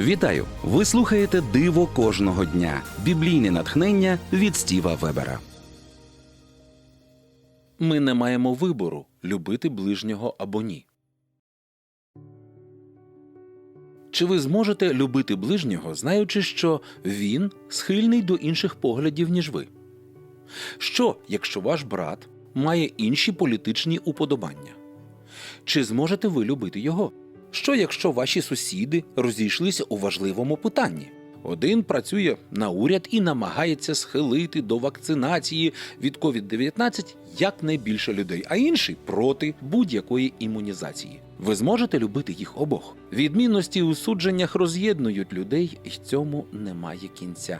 Вітаю! Ви слухаєте Диво кожного дня. Біблійне натхнення від Стіва Вебера. Ми не маємо вибору любити ближнього або ні. Чи ви зможете любити ближнього, знаючи, що він схильний до інших поглядів, ніж ви? Що, якщо ваш брат має інші політичні уподобання? Чи зможете ви любити його? Що якщо ваші сусіди розійшлися у важливому питанні? Один працює на уряд і намагається схилити до вакцинації від COVID-19 якнайбільше людей, а інший проти будь-якої імунізації. Ви зможете любити їх обох. Відмінності у судженнях роз'єднують людей, і цьому немає кінця.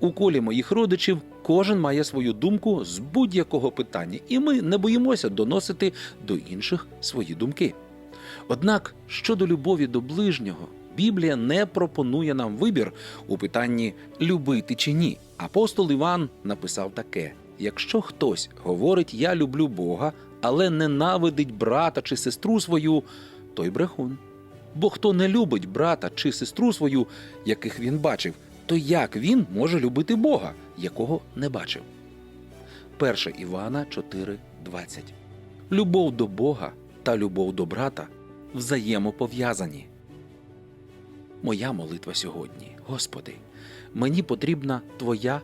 У колі моїх родичів кожен має свою думку з будь-якого питання, і ми не боїмося доносити до інших свої думки. Однак щодо любові до ближнього, Біблія не пропонує нам вибір у питанні любити чи ні. Апостол Іван написав таке: якщо хтось говорить Я люблю Бога, але ненавидить брата чи сестру свою, той брехун. Бо хто не любить брата чи сестру свою, яких він бачив, то як він може любити Бога, якого не бачив? 1 Івана 4:20 Любов до Бога та любов до брата взаємопов'язані. Моя молитва сьогодні, Господи, мені потрібна Твоя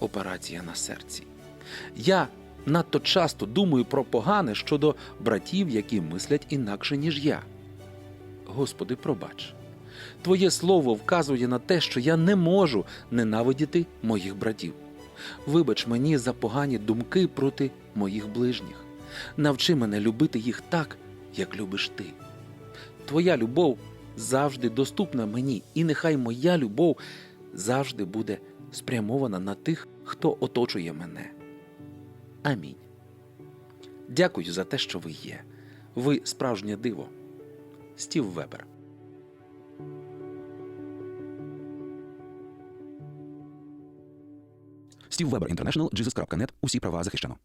операція на серці. Я надто часто думаю про погане щодо братів, які мислять інакше, ніж я. Господи, пробач. Твоє слово вказує на те, що я не можу ненавидіти моїх братів. Вибач мені за погані думки проти моїх ближніх. Навчи мене любити їх так, як любиш ти. Твоя любов завжди доступна мені, і нехай моя любов завжди буде спрямована на тих, хто оточує мене. Амінь. Дякую за те, що ви є. Ви справжнє диво. Стів Вебер. Стів Вебер Інтернешнл, Jesus.net. Усі права захищено.